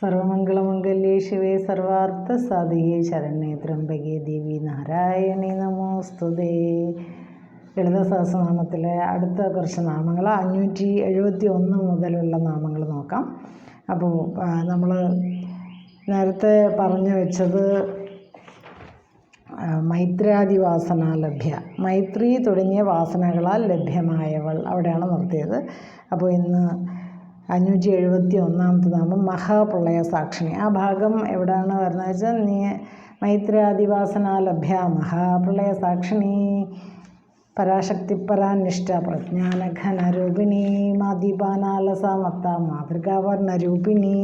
സർവമംഗളമംഗല്യേ ശിവേ സർവാർത്ഥ സാധികേ ശരണ്യേ ത്രംബകേ ദേവി നാരായണി നമോസ്തുതേ. ലളിത സഹസ്രനാമത്തിലെ അടുത്ത കുറച്ച് നാമങ്ങൾ അഞ്ഞൂറ്റി എഴുപത്തി ഒന്ന് മുതലുള്ള നാമങ്ങൾ നോക്കാം. അപ്പോൾ നമ്മൾ നേരത്തെ പറഞ്ഞു വെച്ചത് മൈത്രാദിവാസന മൈത്രാദി വാസന ലഭ്യ മൈത്രി തുടങ്ങിയ വാസനകളാൽ ലഭ്യമായവൾ അവിടെയാണ് നിർത്തിയത്. അപ്പോൾ ഇന്ന് അഞ്ഞൂറ്റി എഴുപത്തി ഒന്നാമത്തെ നാമം മഹാപ്രളയ സാക്ഷിണി. ആ ഭാഗം എവിടെയാണ് വരുന്നത് വെച്ചാൽ നീ മൈത്രാദിവാസനാലഭ്യ മഹാപ്രളയ സാക്ഷിണി. പരാശക്തിപരാനിഷ്ഠ പ്രജ്ഞാനഘനരൂപിണി മാദീപാനാലസമത്ത മാതൃകാവർണരൂപിണി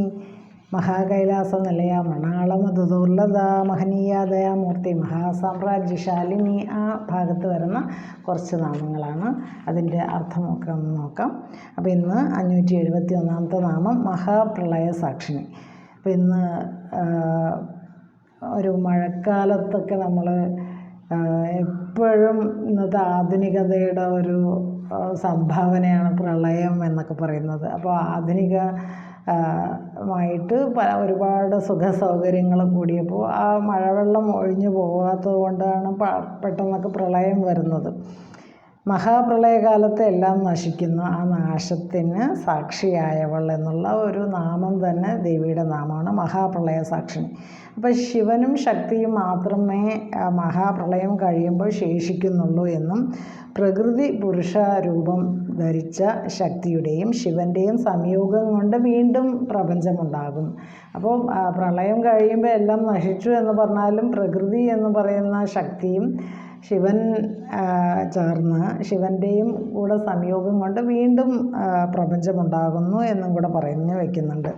മഹാകൈലാസ നിലയ മണാളമധുദുർലത മഹനീയ ദയാമൂർത്തി മഹാസാമ്രാജ്യശാലിനി. ആ ഭാഗത്ത് വരുന്ന കുറച്ച് നാമങ്ങളാണ് അതിന്റെ അർത്ഥമൊക്കെ ഒന്ന് നോക്കാം. അപ്പോൾ ഇന്ന് അഞ്ഞൂറ്റി എഴുപത്തി ഒന്നാമത്തെ നാമം മഹാപ്രളയ സാക്ഷിണി. അപ്പോൾ ഇന്ന് ഒരു മഴക്കാലത്തൊക്കെ നമ്മൾ എപ്പോഴും ഇന്നത്തെ ആധുനികതയുടെ ഒരു സംഭാവനയാണ് പ്രളയം എന്നൊക്കെ പറയുന്നത്. അപ്പോൾ ആധുനിക മായിട്ട് പല ഒരുപാട് സുഖ സൗകര്യങ്ങൾ കൂടിയപ്പോൾ ആ മഴവെള്ളം ഒഴിഞ്ഞു പോകാത്തത് കൊണ്ടാണ് പെട്ടെന്നൊക്കെ പ്രളയം വരുന്നത്. മഹാപ്രളയകാലത്ത് എല്ലാം നശിക്കുന്ന ആ നാശത്തിന് സാക്ഷിയായവൾ എന്നുള്ള ഒരു നാമം തന്നെ ദേവിയുടെ നാമമാണ് മഹാപ്രളയ സാക്ഷിണി അപ്പോൾ ശിവനും ശക്തിയും മാത്രമേ മഹാപ്രളയം കഴിയുമ്പോൾ ശേഷിക്കുന്നുള്ളൂ എന്നും പ്രകൃതി പുരുഷ രൂപം ധരിച്ച ശക്തിയുടെയും ശിവന്റെയും സംയോഗം കൊണ്ട് വീണ്ടും പ്രപഞ്ചമുണ്ടാകും. അപ്പോൾ പ്രളയം കഴിയുമ്പോൾ എല്ലാം നശിച്ചു എന്ന് പറഞ്ഞാലും പ്രകൃതി എന്ന് പറയുന്ന ശക്തിയും ശിവൻ ചേർന്ന് ശിവന്റെയും കൂടെ സംയോഗം കൊണ്ട് വീണ്ടും പ്രപഞ്ചമുണ്ടാകുന്നു എന്നും കൂടെ പറഞ്ഞു വയ്ക്കുന്നുണ്ട്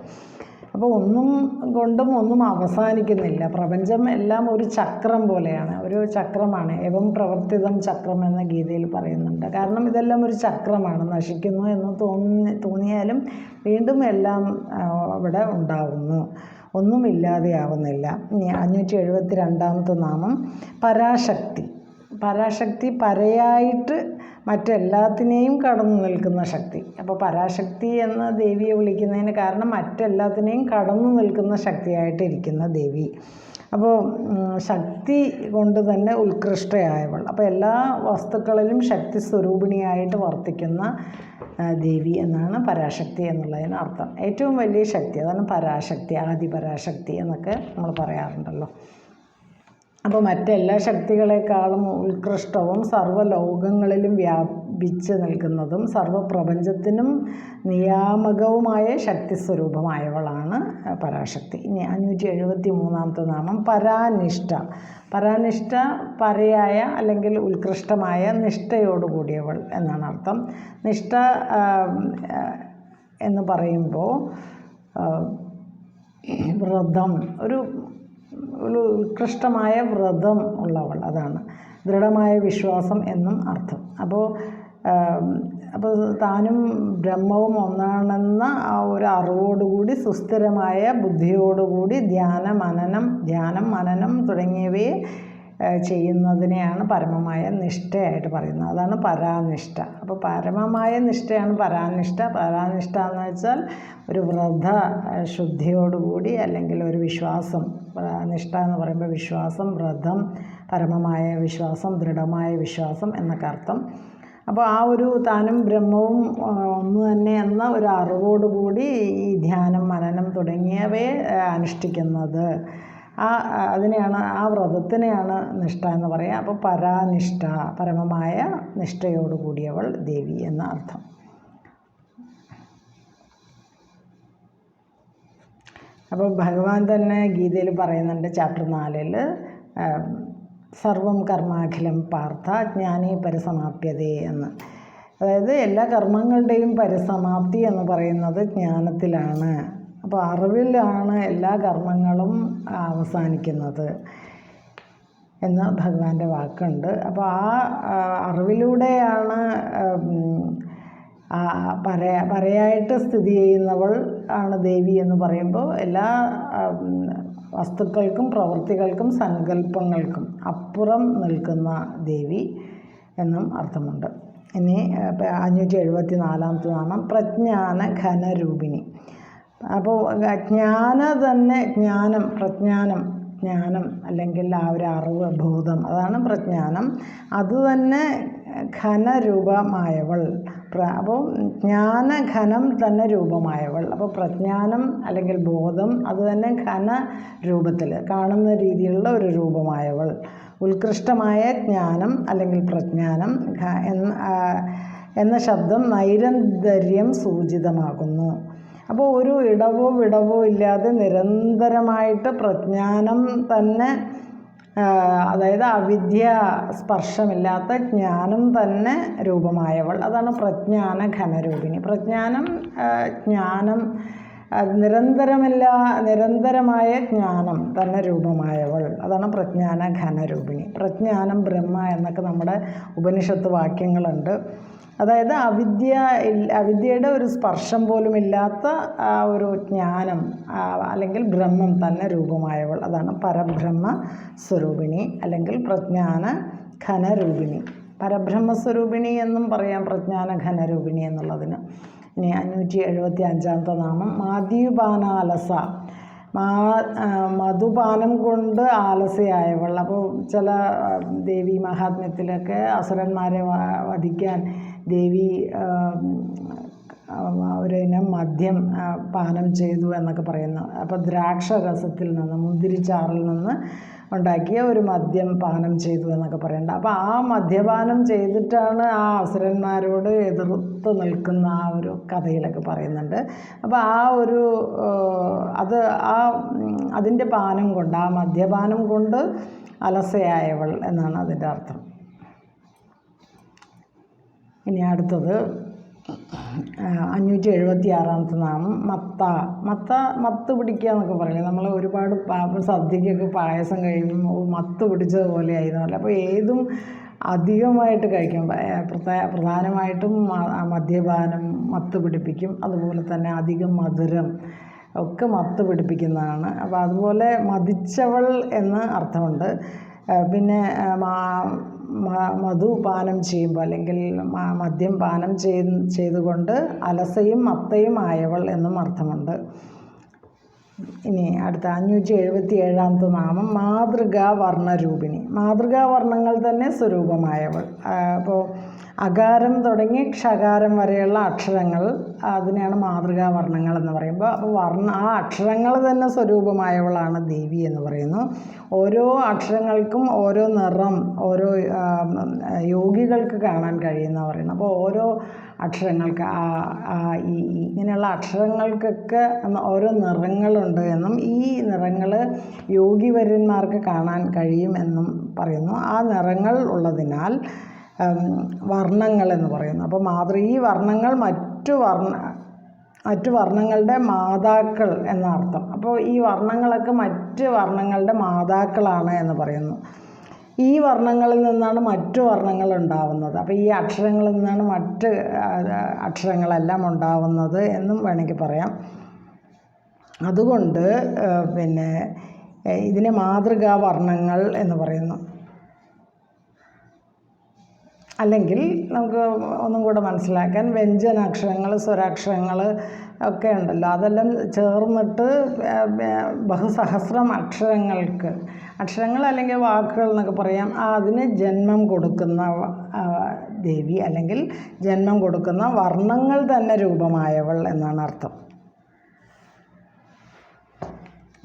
അപ്പോൾ ഒന്നും കൊണ്ടും ഒന്നും അവസാനിക്കുന്നില്ല. പ്രപഞ്ചം എല്ലാം ഒരു ചക്രം പോലെയാണ്. ഒരു ചക്രമാണ്. എവം പ്രവർത്തിതം ചക്രം എന്ന ഗീതയിൽ പറയുന്നുണ്ട്. കാരണം ഇതെല്ലാം ഒരു ചക്രമാണ്. നശിക്കുന്നു എന്ന് തോന്നി തോന്നിയാലും വീണ്ടും എല്ലാം അവിടെ ഉണ്ടാകുന്നു ഒന്നും ഇല്ലാതെയാവുന്നില്ല ഇനി അഞ്ഞൂറ്റി എഴുപത്തി രണ്ടാമത്തെ നാമം പരാശക്തി. പരാശക്തി പരയായിട്ട് മറ്റെല്ലാത്തിനെയും കടന്നു നിൽക്കുന്ന ശക്തി. അപ്പോൾ പരാശക്തി എന്ന ദേവിയെ വിളിക്കുന്നതിന് കാരണം മറ്റെല്ലാത്തിനെയും കടന്നു നിൽക്കുന്ന ശക്തിയായിട്ടിരിക്കുന്ന ദേവി. അപ്പോൾ ശക്തി കൊണ്ട് തന്നെ ഉത്കൃഷ്ടയായവൾ. അപ്പോൾ എല്ലാ വസ്തുക്കളിലും ശക്തി സ്വരൂപിണിയായിട്ട് വർത്തിക്കുന്ന ദേവി എന്നാണ് പരാശക്തി എന്നുള്ളതിന് അർത്ഥം. ഏറ്റവും വലിയ ശക്തി അതാണ് പരാശക്തി ആദിപരാശക്തി എന്നൊക്കെ നമ്മൾ പറയാറുണ്ടല്ലോ. അപ്പോൾ മറ്റെല്ലാ ശക്തികളെക്കാളും ഉത്കൃഷ്ടവും സർവലോകങ്ങളിലും വ്യാപിച്ച് നിൽക്കുന്നതും സർവപ്രപഞ്ചത്തിനും നിയാമകവുമായ ശക്തി സ്വരൂപമായവളാണ് പരാശക്തി. ഇനി അഞ്ഞൂറ്റി എഴുപത്തി മൂന്നാമത്തെ നാമം പരാനിഷ്ഠ. പരാനിഷ്ഠ പരയായ അല്ലെങ്കിൽ ഉത്കൃഷ്ടമായ നിഷ്ഠയോടുകൂടിയവൾ എന്നാണ് അർത്ഥം. നിഷ്ഠ എന്ന് പറയുമ്പോൾ വ്രതം. ഒരു ഒരു ഉത്കൃഷ്ടമായ വ്രതം ഉള്ളവൾ അതാണ്. ദൃഢമായ വിശ്വാസം എന്നും അർത്ഥം. അപ്പോൾ അപ്പോൾ താനും ബ്രഹ്മവും ഒന്നാണെന്ന ആ ഒരു അറിവോടുകൂടി സുസ്ഥിരമായ ബുദ്ധിയോടുകൂടി ധ്യാന മനനം ധ്യാനം മനനം തുടങ്ങിയവയെ ചെയ്യുന്നതിനെയാണ് പരമമായ നിഷ്ഠയായിട്ട് പറയുന്നത്. അതാണ് പരാനിഷ്ഠ. അപ്പോൾ പരമമായ നിഷ്ഠയാണ് പരാനിഷ്ഠ. പരാനിഷ്ഠ എന്ന് വെച്ചാൽ ഒരു വ്രത ശുദ്ധിയോടുകൂടി അല്ലെങ്കിൽ ഒരു വിശ്വാസം. നിഷ്ഠ എന്ന് പറയുമ്പോൾ വിശ്വാസം വ്രതം പരമമായ വിശ്വാസം ദൃഢമായ വിശ്വാസം എന്നൊക്കെ അർത്ഥം. അപ്പോൾ ആ ഒരു താനും ബ്രഹ്മവും ഒന്ന് തന്നെ എന്ന ഒരു അറിവോടുകൂടി ഈ ധ്യാനം മനനം തുടങ്ങിയവയെ അനുഷ്ഠിക്കുന്നത്. ആ അതിനെയാണ് ആ വ്രതത്തിനെയാണ് നിഷ്ഠ എന്ന് പറയുക. അപ്പോൾ പരാനിഷ്ഠ പരമമായ നിഷ്ഠയോടുകൂടിയവൾ ദേവി എന്ന അർത്ഥം. അപ്പോൾ ഭഗവാൻ തന്നെ ഗീതയിൽ പറയുന്നുണ്ട് ചാപ്റ്റർ നാലിൽ സർവം കർമാഖിലം പാർത്ഥ ജ്ഞാനി പരിസമാപ്യതേ എന്ന്. അതായത് എല്ലാ കർമ്മങ്ങളുടെയും പരിസമാപ്തി എന്ന് പറയുന്നത് ജ്ഞാനത്തിലാണ്. അപ്പോൾ അറിവിലാണ് എല്ലാ കർമ്മങ്ങളും അവസാനിക്കുന്നത് എന്ന് ഭഗവാന്റെ വാക്കുണ്ട്. അപ്പോൾ ആ അറിവിലൂടെയാണ് പറയാ പറയായിട്ട് സ്ഥിതി ചെയ്യുന്നവൾ ആണ് ദേവി എന്ന് പറയുമ്പോൾ എല്ലാ വസ്തുക്കൾക്കും പ്രവൃത്തികൾക്കും സങ്കല്പങ്ങൾക്കും അപ്പുറം നിൽക്കുന്ന ദേവി എന്നും അർത്ഥമുണ്ട്. ഇനി അഞ്ഞൂറ്റി എഴുപത്തി നാമം പ്രജ്ഞാന ഘനരൂപിണി അപ്പോൾ ജ്ഞാന തന്നെ ജ്ഞാനം പ്രജ്ഞാനം ജ്ഞാനം അല്ലെങ്കിൽ ആ ഒരു അറിവ് ബോധം അതാണ് പ്രജ്ഞാനം. അത് തന്നെ ഘനരൂപമായവൾ. അപ്പോൾ അപ്പോൾ ജ്ഞാനഘനം തന്നെ രൂപമായവൾ. അപ്പോൾ പ്രജ്ഞാനം അല്ലെങ്കിൽ ബോധം അത് തന്നെ ഘന രൂപത്തിൽ കാണുന്ന രീതിയിലുള്ള ഒരു രൂപമായവൾ. ഉത്കൃഷ്ടമായ ജ്ഞാനം അല്ലെങ്കിൽ പ്രജ്ഞാനം എന്ന ശബ്ദം നൈരന്തര്യം സൂചിതമാകുന്നു. അപ്പോൾ ഒരു ഇടവോ വിടവോ ഇല്ലാതെ നിരന്തരമായിട്ട് പ്രജ്ഞാനം തന്നെ അതായത് അവിദ്യ സ്പർശമില്ലാത്ത ജ്ഞാനം തന്നെ രൂപമായവൾ. അതാണ് പ്രജ്ഞാന ഘനരൂപിണി പ്രജ്ഞാനം ജ്ഞാനം ആ, നിരന്തരമില്ല നിരന്തരമായ ജ്ഞാനം തന്നെ രൂപമായവൾ അതാണ് പ്രജ്ഞാന ഘനരൂപിണി. പ്രജ്ഞാനം ബ്രഹ്മ എന്നൊക്കെ നമ്മുടെ ഉപനിഷത്ത് വാക്യങ്ങളുണ്ട്. അതായത് അവിദ്യ അവിദ്യയുടെ ഒരു സ്പർശം പോലും ഇല്ലാത്ത ആ ഒരു ജ്ഞാനം അല്ലെങ്കിൽ ബ്രഹ്മം തന്നെ രൂപമായവൾ. അതാണ് പരബ്രഹ്മ സ്വരൂപിണി അല്ലെങ്കിൽ പ്രജ്ഞാന ഘനരൂപിണി. പരബ്രഹ്മസ്വരൂപിണി എന്നും പറയാം പ്രജ്ഞാന ഘനരൂപിണി എന്നുള്ളതിന്. ഇനി അഞ്ഞൂറ്റി എഴുപത്തി അഞ്ചാമത്തെ നാമം മാദ്യുപാനാലസ മധുപാനം കൊണ്ട് ആലസയായവൾ അപ്പോൾ ചില ദേവി മഹാത്മ്യത്തിലൊക്കെ അസുരന്മാരെ വധിക്കാൻ ദേവി ഒരിനം മദ്യം പാനം ചെയ്തു എന്നൊക്കെ പറയുന്നു അപ്പോൾ ദ്രാക്ഷരസത്തിൽ നിന്ന് മുന്തിരിച്ചാറിൽ നിന്ന് ഉണ്ടാക്കിയ ഒരു മദ്യം പാനം ചെയ്തു എന്നൊക്കെ പറയണ്ട. അപ്പോൾ ആ മദ്യപാനം ചെയ്തിട്ടാണ് ആ അസുരന്മാരോട് എതിർത്ത് നിൽക്കുന്ന ആ ഒരു കഥയിലൊക്കെ പറയുന്നുണ്ട്. അപ്പോൾ ആ ഒരു അത് ആ അതിന്റെ പാനം കൊണ്ട് ആ മദ്യപാനം കൊണ്ട് അലസയായവൾ എന്നാണ് അതിന്റെ അർത്ഥം. ഇനി അടുത്തത് അഞ്ഞൂറ്റി എഴുപത്തി ആറാമത്തെ നാമം മത്ത. മത്ത മത്ത് പിടിക്കുക എന്നൊക്കെ പറയില്ലേ നമ്മൾ ഒരുപാട് സദ്യക്കൊക്കെ പായസം കഴിയുമ്പോൾ മത്ത് പിടിച്ചതുപോലെ ആയിരുന്നു അല്ല അപ്പോൾ ഏതും അധികമായിട്ട് കഴിക്കും. പ്രധാനമായിട്ടും മദ്യപാനം മത്ത് പിടിപ്പിക്കും. അതുപോലെ തന്നെ അധികം മധുരം ഒക്കെ മത്ത് പിടിപ്പിക്കുന്നതാണ്. അപ്പോൾ അതുപോലെ മതിച്ചവൾ എന്ന് അർത്ഥമുണ്ട്. പിന്നെ മധു പാനം ചെയ്യുമ്പോൾ അല്ലെങ്കിൽ മദ്യം പാനം ചെയ്ത് ചെയ്തുകൊണ്ട് അലസയും മത്തയും ആയവൾ എന്നും അർത്ഥമുണ്ട്. ഇനി അടുത്ത അഞ്ഞൂറ്റി എഴുപത്തി ഏഴാമത്തെ നാമം മാതൃകാ വർണരൂപിണി. മാതൃകാ വർണങ്ങൾ തന്നെ സ്വരൂപമായവൾ. അപ്പോൾ അകാരം തുടങ്ങി ക്ഷകാരം വരെയുള്ള അക്ഷരങ്ങൾ അതിനെയാണ് മാതൃകാ വർണങ്ങൾ എന്ന് പറയുമ്പോൾ അപ്പോൾ വർണ ആ അക്ഷരങ്ങൾ തന്നെ സ്വരൂപമായവളാണ് ദേവി എന്ന് പറയുന്നു. ഓരോ അക്ഷരങ്ങൾക്കും ഓരോ നിറം ഓരോ യോഗികൾക്ക് കാണാൻ കഴിയുന്ന പറയുന്നത്. അപ്പോൾ ഓരോ അക്ഷരങ്ങൾക്ക് ഇങ്ങനെയുള്ള അക്ഷരങ്ങൾക്കൊക്കെ ഓരോ നിറങ്ങളുണ്ട് എന്നും ഈ നിറങ്ങൾ യോഗിവര്യന്മാർക്ക് കാണാൻ കഴിയും എന്നും പറയുന്നു. ആ നിറങ്ങൾ ഉള്ളതിനാൽ വർണങ്ങൾ എന്ന് പറയുന്നു അപ്പോൾ മാതൃ ഈ വർണങ്ങൾ മറ്റു വർണ മറ്റു വർണങ്ങളുടെ മാതാക്കൾ എന്നർത്ഥം. അപ്പോൾ ഈ വർണങ്ങളൊക്കെ മറ്റ് വർണങ്ങളുടെ മാതാക്കളാണ് എന്ന് പറയുന്നു. ഈ വർണങ്ങളിൽ നിന്നാണ് മറ്റു വർണങ്ങൾ ഉണ്ടാവുന്നത്. അപ്പോൾ ഈ അക്ഷരങ്ങളിൽ നിന്നാണ് മറ്റ് അക്ഷരങ്ങളെല്ലാം ഉണ്ടാവുന്നത് എന്നും വേണമെങ്കിൽ പറയാം. അതുകൊണ്ട് പിന്നെ ഇതിനെ മാതൃകാ വർണങ്ങൾ എന്ന് പറയുന്നു. അല്ലെങ്കിൽ നമുക്ക് ഒന്നും കൂടെ മനസ്സിലാക്കാൻ വ്യഞ്ജനാക്ഷരങ്ങൾ സ്വരാക്ഷരങ്ങൾ ഒക്കെ ഉണ്ടല്ലോ. അതെല്ലാം ചേർന്നിട്ട് ബഹുസഹസ്രം അക്ഷരങ്ങൾക്ക് അക്ഷരങ്ങൾ അല്ലെങ്കിൽ വാക്കുകൾ എന്നൊക്കെ പറയാം. അതിന് ജന്മം കൊടുക്കുന്ന ദേവി അല്ലെങ്കിൽ ജന്മം കൊടുക്കുന്ന വർണങ്ങൾ തന്നെ രൂപമായവൾ എന്നാണ് അർത്ഥം.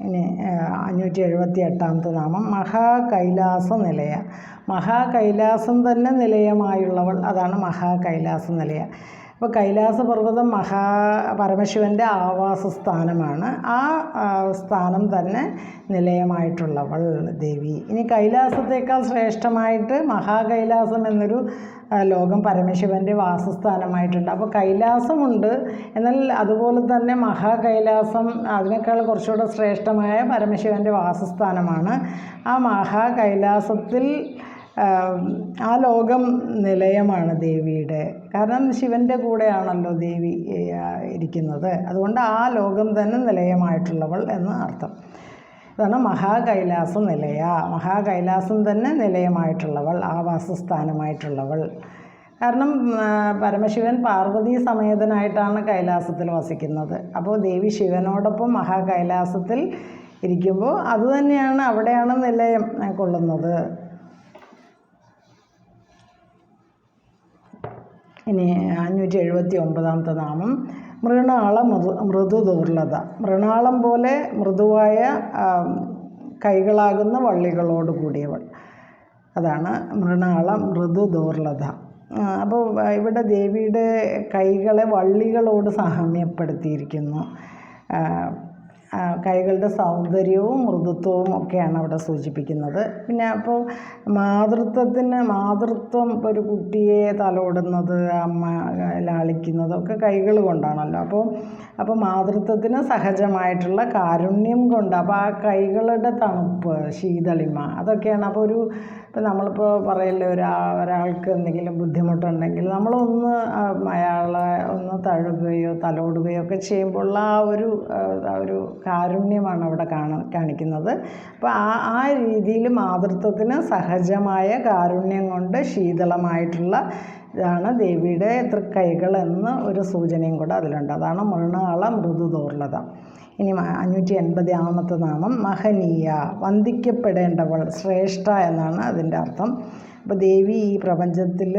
ഇനി അഞ്ഞൂറ്റി എഴുപത്തി എട്ടാമത്തെ നാമം. മഹാകൈലാസ നിലയ. മഹാകൈലാസം തന്നെ നിലയമായുള്ളവൾ. അതാണ് മഹാകൈലാസ നിലയ. അപ്പോൾ കൈലാസ പർവതം മഹാ പരമശിവന്റെ ആവാസ സ്ഥാനമാണ് ആ, സ്ഥാനം തന്നെ നിലയമായിട്ടുള്ളവൾ ദേവി. ഇനി കൈലാസത്തേക്കാൾ ശ്രേഷ്ഠമായിട്ട് മഹാകൈലാസം എന്നൊരു ലോകം പരമശിവന്റെ വാസസ്ഥാനമായിട്ടുണ്ട്. അപ്പോൾ കൈലാസമുണ്ട്. എന്നാൽ അതുപോലെ തന്നെ മഹാകൈലാസം അതിനേക്കാൾ കുറച്ചുകൂടെ ശ്രേഷ്ഠമായ പരമശിവന്റെ വാസസ്ഥാനമാണ്. ആ മഹാകൈലാസത്തിൽ ആ, ആ ലോകം നിലയമാണ് ദേവിയുടെ. കാരണം ശിവന്റെ കൂടെയാണല്ലോ ദേവി ആ, ഇരിക്കുന്നത്. അതുകൊണ്ട് ആ ലോകം തന്നെ നിലയമായിട്ടുള്ളവൾ എന്ന് അർത്ഥം. ഇതാണ് മഹാകൈലാസ നിലയ. മഹാകൈലാസം തന്നെ നിലയമായിട്ടുള്ളവൾ വാസസ്ഥാനമായിട്ടുള്ളവൾ. കാരണം പരമശിവൻ പാർവതി സമേതനായിട്ടാണ് കൈലാസത്തിൽ വസിക്കുന്നത്. അപ്പോൾ ദേവി ശിവനോടൊപ്പം മഹാകൈലാസത്തിൽ ഇരിക്കുമ്പോൾ അതുതന്നെയാണ് അവിടെയാണ് നിലയം ആ, കൊള്ളുന്നത്. ഇനി അഞ്ഞൂറ്റി എഴുപത്തി ഒമ്പതാമത്തെ നാമം. മൃണാള മൃദു ദുർലത. മൃണാളം പോലെ മൃദുവായ കൈകളാകുന്ന വള്ളികളോട് കൂടിയവൾ. അതാണ് മൃണാള മൃദു ദുർലത. അപ്പോൾ ഇവിടെ ദേവിയുടെ കൈകളെ വള്ളികളോട് സാമ്യപ്പെടുത്തിയിരിക്കുന്നു കൈകളുടെ സൗന്ദര്യവും മൃദുത്വവും ഒക്കെയാണ് അവിടെ സൂചിപ്പിക്കുന്നത്. പിന്നെ അപ്പോൾ മാതൃത്വത്തിന് മാതൃത്വം ഒരു കുട്ടിയെ തലോടുന്നത് അമ്മ ലാളിക്കുന്നത് ഒക്കെ കൈകൾ കൊണ്ടാണല്ലോ. അപ്പോൾ അപ്പോൾ മാതൃത്വത്തിന് സഹജമായിട്ടുള്ള കാരുണ്യം കൊണ്ട് അപ്പോൾ ആ കൈകളുടെ തണുപ്പ് ശീതളിമ അതൊക്കെയാണ്. അപ്പോൾ ഒരു ഇപ്പം നമ്മളിപ്പോൾ പറയല്ലേ ഒരാ ഒരാൾക്ക് എന്തെങ്കിലും ബുദ്ധിമുട്ടുണ്ടെങ്കിൽ നമ്മളൊന്ന് അയാളെ ഒന്ന് തഴുകുകയോ തലോടുകയോ ഒക്കെ ചെയ്യുമ്പോൾ ആ ഒരു ഒരു കാരുണ്യമാണ് അവിടെ കാണ കാണിക്കുന്നത്. അപ്പോൾ ആ ആ രീതിയിൽ മാതൃത്വത്തിന് സഹജമായ കാരുണ്യം കൊണ്ട് ശീതളമായിട്ടുള്ള ഇതാണ് ദേവിയുടെ തൃക്കൈകൾ എന്ന് ഒരു സൂചനയും കൂടെ അതിലുണ്ട്. അതാണ് മൃണാള മൃദുദോർലത. ഇനി അഞ്ഞൂറ്റി എൺപതാമത്തെ നാമം മഹനീയ വന്ദിക്കപ്പെടേണ്ടവൾ ശ്രേഷ്ഠ എന്നാണ് അതിന്റെ അർത്ഥം. അപ്പോൾ ദേവി ഈ പ്രപഞ്ചത്തിൽ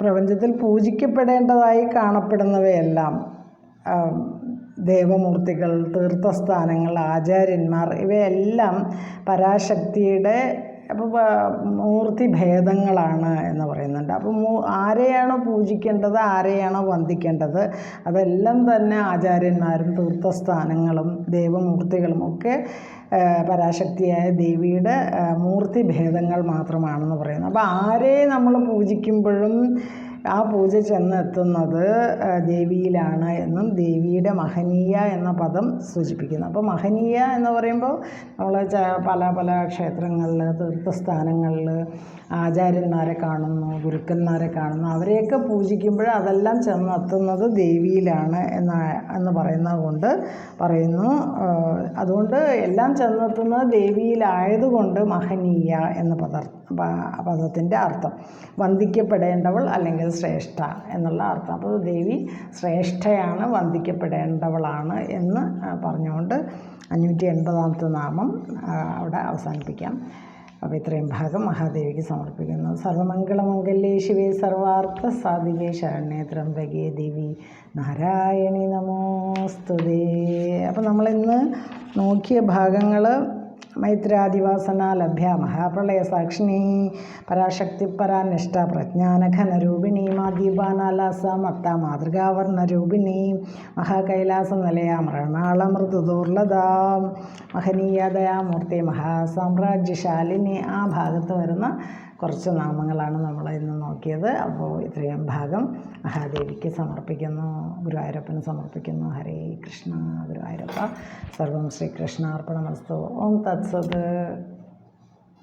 പ്രപഞ്ചത്തിൽ പൂജിക്കപ്പെടേണ്ടതായി കാണപ്പെടുന്നവയെല്ലാം ദേവമൂർത്തികൾ തീർത്ഥസ്ഥാനങ്ങൾ ആചാര്യന്മാർ ഇവയെല്ലാം പരാശക്തിയുടെ അപ്പോൾ മൂർത്തി ഭേദങ്ങളാണ് എന്ന് പറയുന്നുണ്ട്. അപ്പോൾ ആരെയാണോ പൂജിക്കേണ്ടത് ആരെയാണോ വന്ദിക്കേണ്ടത് അതെല്ലാം തന്നെ ആചാര്യന്മാരും തീർത്ഥസ്ഥാനങ്ങളും ദേവമൂർത്തികളും ഒക്കെ പരാശക്തിയായ ദേവിയുടെ മൂർത്തി ഭേദങ്ങൾ മാത്രമാണെന്ന് പറയുന്നു. അപ്പോൾ ആരെ നമ്മൾ പൂജിക്കുമ്പോഴും ആ പൂജ ചെന്നെത്തുന്നത് ദേവിയിലാണ് എന്നും ദേവിയുടെ മഹനീയ എന്ന പദം സൂചിപ്പിക്കുന്നു. അപ്പോൾ മഹനീയ എന്ന് പറയുമ്പോൾ നമ്മൾ പല പല ക്ഷേത്രങ്ങളിൽ തീർത്ഥസ്ഥാനങ്ങളിൽ ആചാര്യന്മാരെ കാണുന്നു ഗുരുക്കന്മാരെ കാണുന്നു. അവരെയൊക്കെ പൂജിക്കുമ്പോൾ അതെല്ലാം ചെന്നെത്തുന്നത് ദേവിയിലാണ് എന്ന എന്ന് പറയുന്നത് കൊണ്ട് പറയുന്നു. അതുകൊണ്ട് എല്ലാം ചെന്നെത്തുന്നത് ദേവിയിലായതുകൊണ്ട് മഹനീയ എന്ന പദ പദത്തിന്റെ അർത്ഥം. വന്ദിക്കപ്പെടേണ്ടവൾ അല്ലെങ്കിൽ ശ്രേഷ്ഠ എന്നുള്ള അർത്ഥം. അപ്പോൾ ദേവി ശ്രേഷ്ഠയാണ് വന്ദിക്കപ്പെടേണ്ടവളാണ് എന്ന് പറഞ്ഞുകൊണ്ട് അഞ്ഞൂറ്റി എൺപതാമത്തെ നാമം അവിടെ അവസാനിപ്പിക്കാം. അപ്പോൾ ഇത്രയും ഭാഗം മഹാദേവിക്ക് സമർപ്പിക്കുന്നു. സർവമംഗളമംഗല്യേ ശിവേ സർവാർത്ഥ സാധികേ ശരണ്യേ ത്രംബകേ ദേവി നാരായണി നമോസ്തുതേ. അപ്പോൾ നമ്മളിന്ന് നോക്കിയ ഭാഗങ്ങൾ മൈത്രാദിവാസന ലഭ്യ മഹാപ്രളയ സാക്ഷിണി പരാശക്തി നിഷ്ഠ പ്രജ്ഞാനഘനരൂപിണി മാദീപാനാലാസ മത്ത മാതൃകാവർണരൂപിണി മഹാകൈലാസ നിലയ മൃണാള മൃദുദുർലത മഹനീയതയാമൂർത്തി മഹാസാമ്രാജ്യശാലിനി ആ ഭാഗത്ത് വരുന്ന കുറച്ച് നാമങ്ങളാണ് നമ്മൾ ഇന്ന് നോക്കിയത്. അപ്പോൾ ഇത്രയും ഭാഗം മഹാദേവിക്ക് സമർപ്പിക്കുന്നു ഗുരുവായൂരപ്പന് സമർപ്പിക്കുന്നു. ഹരേ കൃഷ്ണ ഗുരുവായൂരപ്പ. സർവം ശ്രീകൃഷ്ണാർപ്പണമസ്തു ഓം തത്സത്.